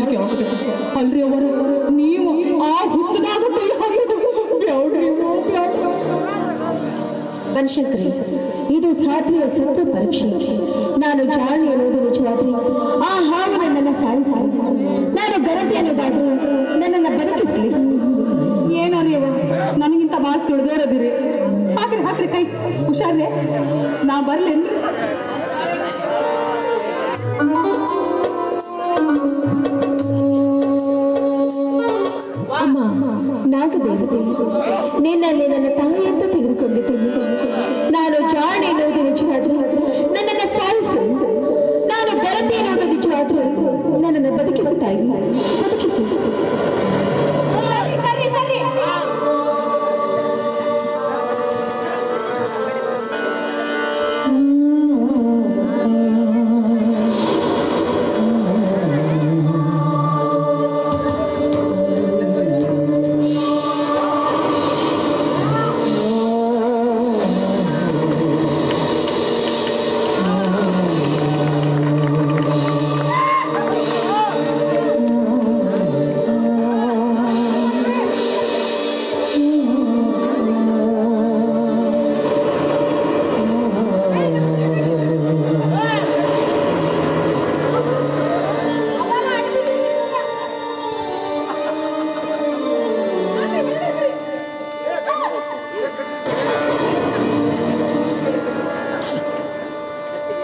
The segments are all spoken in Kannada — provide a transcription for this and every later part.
ಹೆದರಿಕೆ ಆಗುತ್ತೆ ಅಲ್ರಿ ಅವರು ನೀವು ಆ ಹುತ್ತದಾಗ ಕೈ ಹಾಕೋದು. ಬನಶಂಕರಿ ಇದು ಸಾಧ್ಯ ಸತ್ಯ ಪರೀಕ್ಷೆ. ನಾನು ಜಾಳಿ ಅನ್ನೋದು ನಿಜವಾದ್ರೆ ಆ ಹಾವು ನನ್ನನ್ನು ಸಾಯಿಸಲಿ ನಾನು ಗರತಿ ಅನ್ನೋದಾಗಿ ನನ್ನನ್ನು ಬದುಕಿಸಲಿ ಏನಾರಿ ಅವ? ನನಗಿಂತ ಭಾಳ ತಿಳಿದೋರದಿರಿ. ಹಾಕ್ರಿ ಹಾಕ್ರಿ ಕೈ. ಹುಷಾರ್ರೆ. ನಾ ಬರ್ಲೇನ್ರಿ ಅಮ್ಮ, ನಾಗದೇವತೆ, ನಿನ್ನಲ್ಲಿ ನನ್ನ ತಾಯಿ ಅಂತ ತಿಳಿದುಕೊಂಡಿದ್ದೇನೆ. ನಾನು ಜಾಣೆ ಎನ್ನುವುದು ನಿಜವಾದ್ರೆ, ನನ್ನನ್ನು ಸಾಯಿಸು. ನಾನು ಗರತಿ ಎನ್ನುವುದು ನಿಜವಾದ್ರೆ, ನನ್ನನ್ನು ಬದುಕಿಸುತ್ತಾ ತಾಯಿ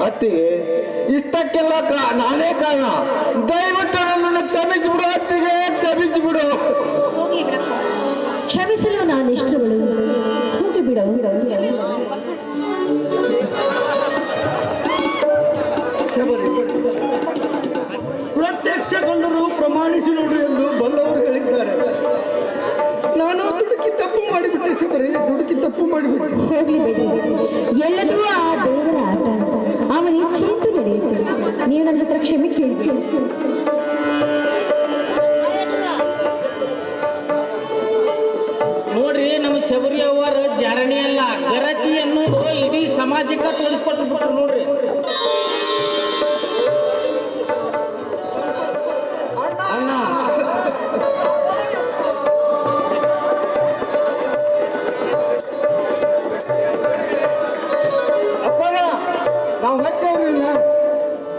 ಅತ್ತಿಗೆ ಇಷ್ಟಕ್ಕೆಲ್ಲ ಕಾ- ನಾನೇ ಕಾರಣ. ದಯವಿಟ್ಟು ನನ್ನನ್ನು ಕ್ಷಮಿಸಿಬಿಡು ಅತ್ತಿಗೆ ಕ್ಷಮಿಸಿಬಿಡು. ಕ್ಷಮಿಸಲು ನಾನು ಇಷ್ಟಗಳು ಹೋಗಿ ಬಿಡು. ಪ್ರತ್ಯಕ್ಷ ಕಂಡರು ಪ್ರಮಾಣಿಸಿ ನೋಡು ಎಂದು ಬಲ್ಲವರು ಹೇಳಿದ್ದಾರೆ. ನಾನು ದುಡುಕಿ ತಪ್ಪು ಮಾಡಿಬಿಟ್ಟೆ ಶಬರಿ. ದುಡುಕಿ ತಪ್ಪು ಮಾಡಿಬಿಟ್ಟೆ. ಹೋಗ್ಲಿ ತೋರಿಸ್ಕೊಟ್ಟು ಬಿಟ್ರು ನೋಡ್ರಿ. ಅಣ್ಣ. ಅಪ್ಪನ ನಾವು ಹಚ್ಚವ್ರಿ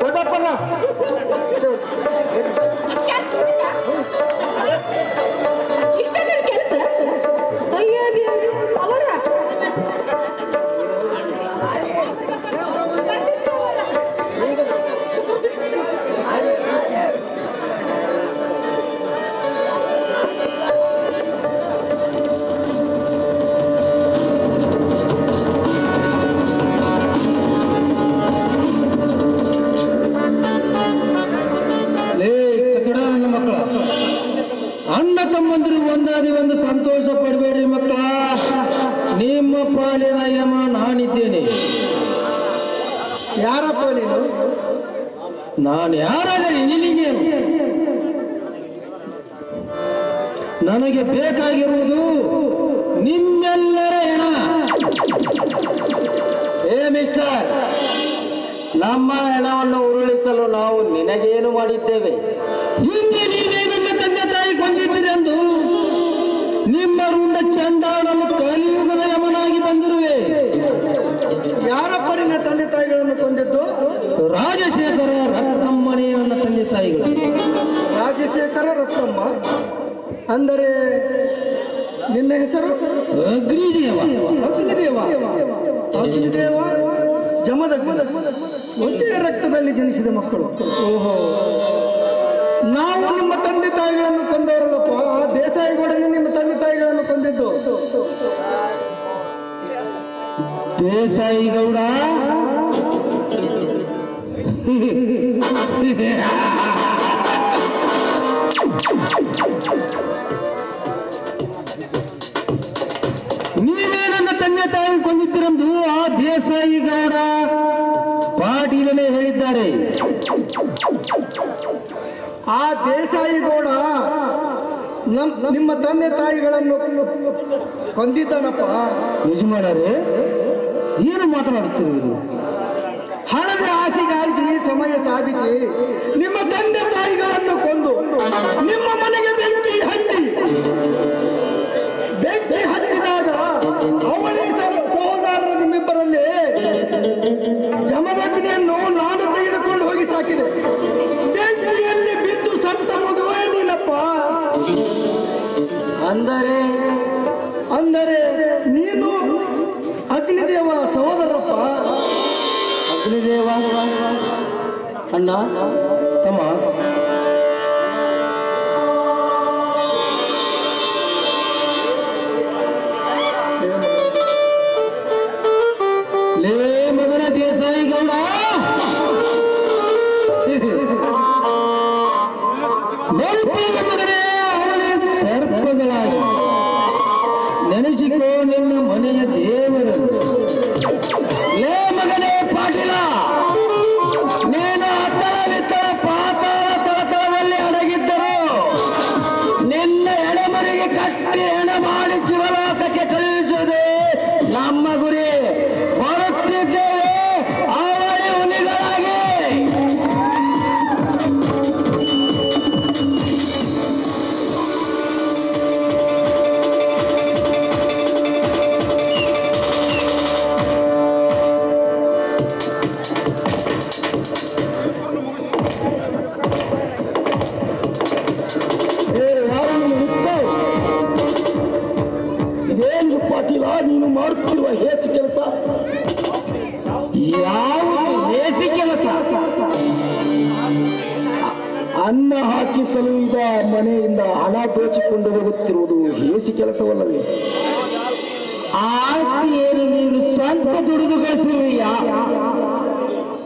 ದೊಡ್ಡಪ್ಪನ ನಾನು ಯಾರಾದರೆ ನಿನಗೇನು? ನನಗೆ ಬೇಕಾಗಿರುವುದು ನಿಮ್ಮೆಲ್ಲರ ಹೆಣ. ಏ ಮಿಸ್ಟರ್ ನಮ್ಮ ಹೆಣವನ್ನು ಉರುಳಿಸಲು ನಾವು ನಿನಗೇನು ಮಾಡಿದ್ದೇವೆ? ಹಿಂದೆ ನೀವೇ ನಮ್ಮ ತಂದೆ ತಾಯಿ ಕೊಂದಿದ್ದೀರೆಂದು ನಿಮ್ಮ ರುಂಡ ಚಂದಾಡಲು ಕಲಿಯುಗದ ಯಮನಾಗಿ ಬಂದಿರುವೆ. ಯಾರಪ್ಪ ನಿನ್ನ ತಂದೆ ತಾಯಿಗಳನ್ನು ಕೊಂದಿದ್ದು? ರಾಜಶೇಖರ ತಾಯಿಗಳು. ರಾಜಶೇಖರ ರತ್ನಮ್ಮ ಅಂದರೆ ನಿನ್ನ ಹೆಸರು? ಅಗ್ನಿದೇವ. ಅಗ್ನಿದೇವ. ಅಗ್ನಿದೇವ. ಜಮದ ಒಂದೇ ರಕ್ತದಲ್ಲಿ ಜನಿಸಿದ ಮಕ್ಕಳು. ಓಹೋ. ನಾವು ನಿಮ್ಮ ತಂದೆ ತಾಯಿಗಳನ್ನು ಕೊಂದವರಲ್ಲಪ್ಪ. ಆ ದೇಸಾಯಿಗೌಡನೇ ನಿಮ್ಮ ತಂದೆ ತಾಯಿಗಳನ್ನು ಕೊಂದಿದ್ದು. ದೇಸಾಯಿ ಗೌಡ ಆ ದೇಸಾಯಿಗೌಡ ನಮ್ಮ ನಿಮ್ಮ ತಂದೆ ತಾಯಿಗಳನ್ನು ಕೊಂದಿದ್ದಾನಪ್ಪ. ಯಜಮಾನರೇ ಏನು ಮಾತನಾಡುತ್ತಿರುವುದು ಹಣದ ಆಸೆಗಾಗಿ ಸಮಯ ಸಾಧಿಸಿ ನಿಮ್ಮ ತಂದೆ ತಾಯಿಗಳನ್ನು ಕೊಂದು ನಿಮ್ಮ ಮನೆಗೆ ಬೆಂಕಿ ಹಚ್ಚಿ ಅಂದರೆ? ಅಂದರೆ ನೀನು ಅಗ್ನಿದೇವ ಸಹೋದರಪ್ಪ. ಅಗ್ನಿದೇವ? ಅಣ್ಣ? ನೀನು ಮಾಡುತ್ತಿರುವ ಹೇಸಿ ಕೆಲಸ? ಯಾವುದು ಹೇಸಿ ಕೆಲಸ? ಅನ್ನ ಹಾಕಿಸಲು ಮನೆಯಿಂದ ಹಣ ದೋಚಿಕೊಂಡು ಹೋಗುತ್ತಿರುವುದು ಹೇಸಿ ಕೆಲಸವಲ್ಲವೇ? ಆ ಏನು ನೀನು ಸ್ವಂತ ದುಡಿದು ಗಳಿಸಿರುವಿಯಾ